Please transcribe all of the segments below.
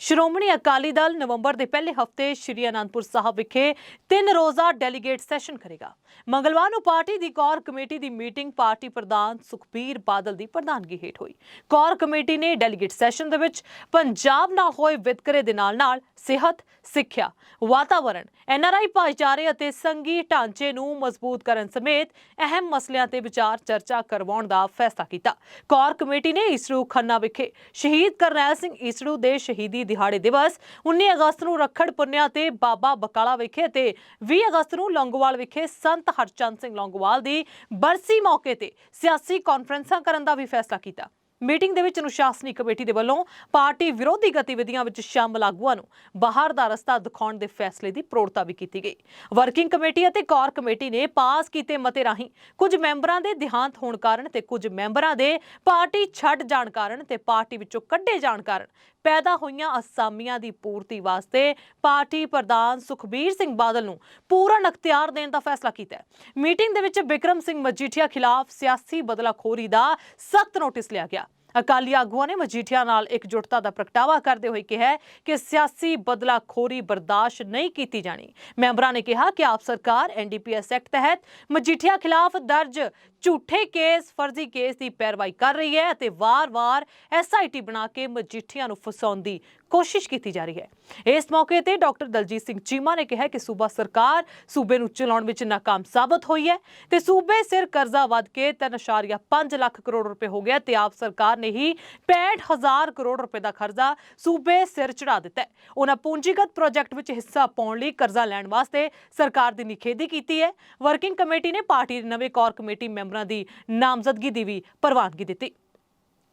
ਸ਼੍ਰੋਮਣੀ ਅਕਾਲੀ ਦਲ ਨਵੰਬਰ ਦੇ ਪਹਿਲੇ ਹਫ਼ਤੇ ਸ਼੍ਰੀ ਅਨੰਦਪੁਰ ਸਾਹਿਬ ਵਿਖੇ ਤਿੰਨ ਰੋਜ਼ਾ ਡੈਲੀਗੇਟ ਸੈਸ਼ਨ ਕਰੇਗਾ। ਮੰਗਲਵਾਰ ਨੂੰ ਪਾਰਟੀ ਦੀ ਕੋਰ ਕਮੇਟੀ ਦੀ ਮੀਟਿੰਗ ਪਾਰਟੀ ਪ੍ਰਧਾਨ ਸੁਖਬੀਰ ਬਾਦਲ ਦੀ ਪ੍ਰਧਾਨਗੀ ਹੇਠ ਹੋਈ। ਕੋਰ ਕਮੇਟੀ ਨੇ ਡੈਲੀਗੇਟ ਸੈਸ਼ਨ ਦੇ ਵਿੱਚ ਪੰਜਾਬ ਨਾਲ ਹੋਏ ਵਿਤਕਰੇ ਦੇ ਨਾਲ-ਨਾਲ ਸਿਹਤ, ਸਿੱਖਿਆ, ਵਾਤਾਵਰਣ ਐਨਆਰਆਈ ਭਾਈਚਾਰੇ ਅਤੇ ਸੰਘੀ ਢਾਂਚੇ ਨੂੰ ਮਜ਼ਬੂਤ ਕਰਨ ਸਮੇਤ ਅਹਿਮ ਮਸਲਿਆਂ ਤੇ ਵਿਚਾਰ ਚਰਚਾ ਕਰਵਾਉਣ ਦਾ ਫੈਸਲਾ ਕੀਤਾ। ਕੋਰ ਕਮੇਟੀ ਨੇ ਈਸੜੂ ਖੰਨਾ ਵਿਖੇ ਸ਼ਹੀਦ ਕਰਨੈਲ ਸਿੰਘ ਈਸੜੂ ਦੇ ਸ਼ਹੀਦੀ ਦਿਹਾੜੇ ਦਿਵਸ 19 ਅਗਸਤ ਨੂੰ ਰੱਖੜ ਪੁੰਨਿਆ ਤੇ ਬਾਬਾ ਬਕਾਲਾ ਵਿਖੇ ਤੇ 20 ਅਗਸਤ ਨੂੰ ਲੌਂਗੋਵਾਲ ਵਿਖੇ ਸੰਤ ਹਰਚੰਦ ਸਿੰਘ ਲੌਂਗੋਵਾਲ ਦੀ ਬਰਸੀ ਮੌਕੇ ਤੇ ਸਿਆਸੀ ਕਾਨਫਰੰਸਾਂ ਕਰਨ ਦਾ ਵੀ ਫੈਸਲਾ ਕੀਤਾ। ਮੀਟਿੰਗ ਦੇ ਵਿੱਚ ਅਨੁਸ਼ਾਸਨੀ ਕਮੇਟੀ ਦੇ ਵੱਲੋਂ ਪਾਰਟੀ ਵਿਰੋਧੀ ਗਤੀਵਿਧੀਆਂ ਵਿੱਚ ਸ਼ਾਮਲ ਆਗੂਆਂ ਨੂੰ ਬਾਹਰ ਦਾ ਰਸਤਾ ਦਿਖਾਉਣ ਦੇ ਫੈਸਲੇ ਦੀ ਪ੍ਰੋੜਤਾ ਵੀ ਕੀਤੀ ਗਈ। ਵਰਕਿੰਗ ਕਮੇਟੀ ਅਤੇ ਕੋਰ ਕਮੇਟੀ ਨੇ ਪਾਸ ਕੀਤੇ ਮਤੇ ਰਾਹੀਂ ਕੁਝ ਮੈਂਬਰਾਂ ਦੇ ਦਿਹਾਂਤ ਹੋਣ ਕਾਰਨ ਤੇ ਕੁਝ ਮੈਂਬਰਾਂ ਦੇ ਪਾਰਟੀ ਛੱਡ ਜਾਣ ਕਾਰਨ ਤੇ ਪਾਰਟੀ ਵਿੱਚੋਂ ਕੱਢੇ ਜਾਣ ਕਾਰਨ ਪੈਦਾ ਹੋਈਆਂ ਅਸਾਮੀਆਂ ਦੀ ਪੂਰਤੀ ਵਾਸਤੇ ਪਾਰਟੀ ਪ੍ਰਧਾਨ ਸੁਖਬੀਰ ਸਿੰਘ ਬਾਦਲ ਨੂੰ ਪੂਰਨ ਅਖਤਿਆਰ ਦੇਣ ਦਾ ਫੈਸਲਾ ਕੀਤਾ ਹੈ। ਮੀਟਿੰਗ ਦੇ ਵਿੱਚ ਵਿਕਰਮ ਸਿੰਘ ਮਜੀਠੀਆ ਖਿਲਾਫ ਸਿਆਸੀ ਬਦਲਾਖੋਰੀ ਦਾ ਸਖਤ ਨੋਟਿਸ ਲਿਆ ਗਿਆ। ਅਕਾਲੀ ਆਗੂਆਂ ਨੇ ਮਜੀਠੀਆ ਨਾਲ ਇਕਜੁੱਟਤਾ ਦਾ ਪ੍ਰਗਟਾਵਾ ਕਰਦੇ ਹੋਏ ਕਿਹਾ ਕਿ ਸਿਆਸੀ ਬਦਲਾਖੋਰੀ ਬਰਦਾਸ਼ਤ ਨਹੀਂ ਕੀਤੀ ਜਾਣੀ। ਮੈਂਬਰਾਂ ਨੇ ਕਿਹਾ ਕਿ ਆਪ ਸਰਕਾਰ ਐਨਡੀਪੀਐਸ ਐਕਟ ਤਹਿਤ ਮਜੀਠੀਆ ਖਿਲਾਫ ਦਰਜ ਝੂਠੇ ਕੇਸ, ਫਰਜ਼ੀ ਕੇਸ ਦੀ ਪੈਰਵਾਈ ਕਰ ਰਹੀ ਹੈ ਅਤੇ ਵਾਰ-ਵਾਰ ਐਸਆਈਟੀ ਬਣਾ ਕੇ ਮਜੀਠੀਆਂ ਨੂੰ ਫਸਾਉਣ ਦੀ ਕੋਸ਼ਿਸ਼ ਕੀਤੀ ਜਾ ਰਹੀ ਹੈ। ਇਸ ਮੌਕੇ ਤੇ ਡਾਕਟਰ ਦਲਜੀਤ ਸਿੰਘ ਚੀਮਾ ਨੇ ਕਿਹਾ ਕਿ ਸੂਬਾ ਸਰਕਾਰ ਸੂਬੇ ਨੂੰ ਚਲਾਉਣ ਵਿੱਚ ਨਾਕਾਮ ਸਾਬਤ ਹੋਈ ਹੈ ਤੇ ਸੂਬੇ ਸਿਰ ਕਰਜ਼ਾ ਵੱਧ ਕੇ 3.5 ਲੱਖ ਕਰੋੜ ਰੁਪਏ ਹੋ ਗਿਆ ਤੇ ਆਪ ਸਰਕਾਰ ਨੇ ਹੀ 65000 ਕਰੋੜ ਰੁਪਏ ਦਾ ਕਰਜ਼ਾ ਸੂਬੇ ਸਿਰ ਚੜਾ ਦਿੱਤਾ ਹੈ। ਉਹਨਾਂ ਪੂੰਜੀਗਤ ਪ੍ਰੋਜੈਕਟ ਵਿੱਚ ਹਿੱਸਾ ਪਾਉਣ ਲਈ ਕਰਜ਼ਾ ਲੈਣ ਵਾਸਤੇ ਸਰਕਾਰ ਦੀ ਨਿਖੇਧੀ ਕੀਤੀ ਹੈ। ਵਰਕਿੰਗ ਕਮੇਟੀ ਨੇ ਪਾਰਟੀ ਦੇ ਨਵੇਂ ਕੋਰ ਕਮੇਟੀ ਮੈਂਬਰ ਦੀ ਨਾਮਜ਼ਦਗੀ ਦੀ ਵੀ ਪ੍ਰਵਾਨਗੀ ਦਿੱਤੀ।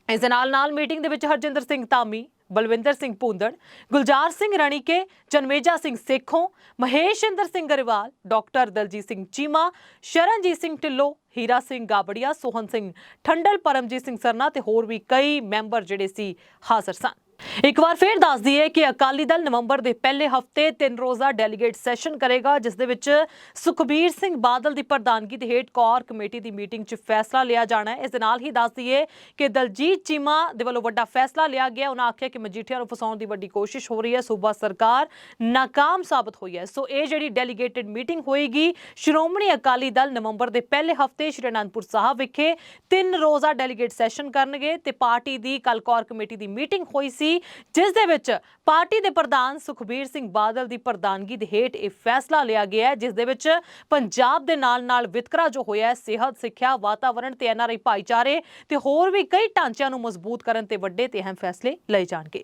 ਇਸ ਦੇ ਨਾਲ ਨਾਲ ਮੀਟਿੰਗ ਦੇ ਵਿੱਚ ਹਰਜਿੰਦਰ ਸਿੰਘ ਧਾਮੀ, ਬਲਵਿੰਦਰ ਸਿੰਘ ਭੂੰਦੜ, ਗੁਲਜ਼ਾਰ ਸਿੰਘ ਰਣੀਕੇ, ਚਨਮੇਜਾ ਸਿੰਘ ਸੇਖੋਂ, ਮਹੇਸ਼ ਇੰਦਰ ਸਿੰਘ ਗਰੇਵਾਲ, ਡਾਕਟਰ ਦਲਜੀਤ ਸਿੰਘ ਚੀਮਾ, ਸ਼ਰਨਜੀਤ ਸਿੰਘ ਢਿੱਲੋਂ, ਹੀਰਾ ਸਿੰਘ ਗਾਬੜੀਆ ਸੋਹਨ ਸਿੰਘ ਠੰਡਲ, ਪਰਮਜੀਤ ਸਿੰਘ ਸਰਨਾ ਤੇ ਹੋਰ ਵੀ ਕਈ ਮੈਂਬਰ ਜਿਹੜੇ ਸੀ ਹਾਜ਼ਰ ਸਨ। ਇੱਕ ਵਾਰ ਫੇਰ ਦੱਸ ਦਈਏ ਕਿ ਅਕਾਲੀ ਦਲ ਨਵੰਬਰ ਦੇ ਪਹਿਲੇ ਹਫ਼ਤੇ ਤਿੰਨ ਰੋਜ਼ਾ ਡੈਲੀਗੇਟ ਸੈਸ਼ਨ ਕਰੇਗਾ, ਜਿਸ ਦੇ ਵਿੱਚ ਸੁਖਬੀਰ ਸਿੰਘ ਬਾਦਲ ਦੀ ਪ੍ਰਧਾਨਗੀ ਦੇ ਹੇਠ ਕੋਰ ਕਮੇਟੀ ਦੀ ਮੀਟਿੰਗ 'ਚ ਫੈਸਲਾ ਲਿਆ ਜਾਣਾ ਹੈ। ਇਸ ਦੇ ਨਾਲ ਹੀ ਦੱਸ ਦਈਏ ਕਿ ਦਲਜੀਤ ਚੀਮਾ ਦੇ ਵੱਲੋਂ ਵੱਡਾ ਫੈਸਲਾ ਲਿਆ ਗਿਆ। ਉਹਨਾਂ ਆਖਿਆ ਕਿ ਮਜੀਠੀਆ ਨੂੰ ਫਸਾਉਣ ਦੀ ਵੱਡੀ ਕੋਸ਼ਿਸ਼ ਹੋ ਰਹੀ ਹੈ। ਸੂਬਾ ਸਰਕਾਰ ਨਾਕਾਮ ਸਾਬਤ ਹੋਈ ਹੈ। ਸੋ ਇਹ ਜਿਹੜੀ ਡੈਲੀਗੇਟਡ ਮੀਟਿੰਗ ਹੋਏਗੀ, ਸ਼੍ਰੋਮਣੀ ਅਕਾਲੀ ਦਲ ਨਵੰਬਰ ਦੇ ਪਹਿਲੇ ਹਫ਼ਤੇ ਸ਼੍ਰੀ ਅਨੰਦਪੁਰ ਸਾਹਿਬ ਵਿਖੇ ਤਿੰਨ ਰੋਜ਼ਾ ਡੈਲੀਗੇਟ ਸੈਸ਼ਨ ਕਰਨਗੇ ਤੇ ਪਾਰਟੀ ਦੀ ਕੱਲ ਕੋਰ ਕਮੇਟੀ ਦੀ ਮੀਟਿੰਗ ਹੋਈ ਸੀ। ਸੀ ਜਿਸ ਦੇ ਵਿੱਚ ਪਾਰਟੀ ਦੇ ਪ੍ਰਧਾਨ ਸੁਖਬੀਰ ਸਿੰਘ ਬਾਦਲ ਦੀ ਪ੍ਰਧਾਨਗੀ ਦੇ ਹੇਠ ਇਹ ਫੈਸਲਾ ਲਿਆ ਗਿਆ ਹੈ, ਜਿਸ ਦੇ ਵਿੱਚ ਪੰਜਾਬ ਦੇ ਨਾਲ-ਨਾਲ ਵਿਤਕਰਾ ਜੋ ਹੋਇਆ ਹੈ, ਸਿਹਤ, ਸਿੱਖਿਆ, ਵਾਤਾਵਰਣ ਤੇ ਐਨਆਰਆਈ ਭਾਈਚਾਰੇ ਤੇ ਹੋਰ ਵੀ ਕਈ ਢਾਂਚਿਆਂ ਨੂੰ ਮਜ਼ਬੂਤ ਕਰਨ ਤੇ ਵੱਡੇ ਤੇ ਅਹਿਮ ਫੈਸਲੇ ਲਏ ਜਾਣਗੇ।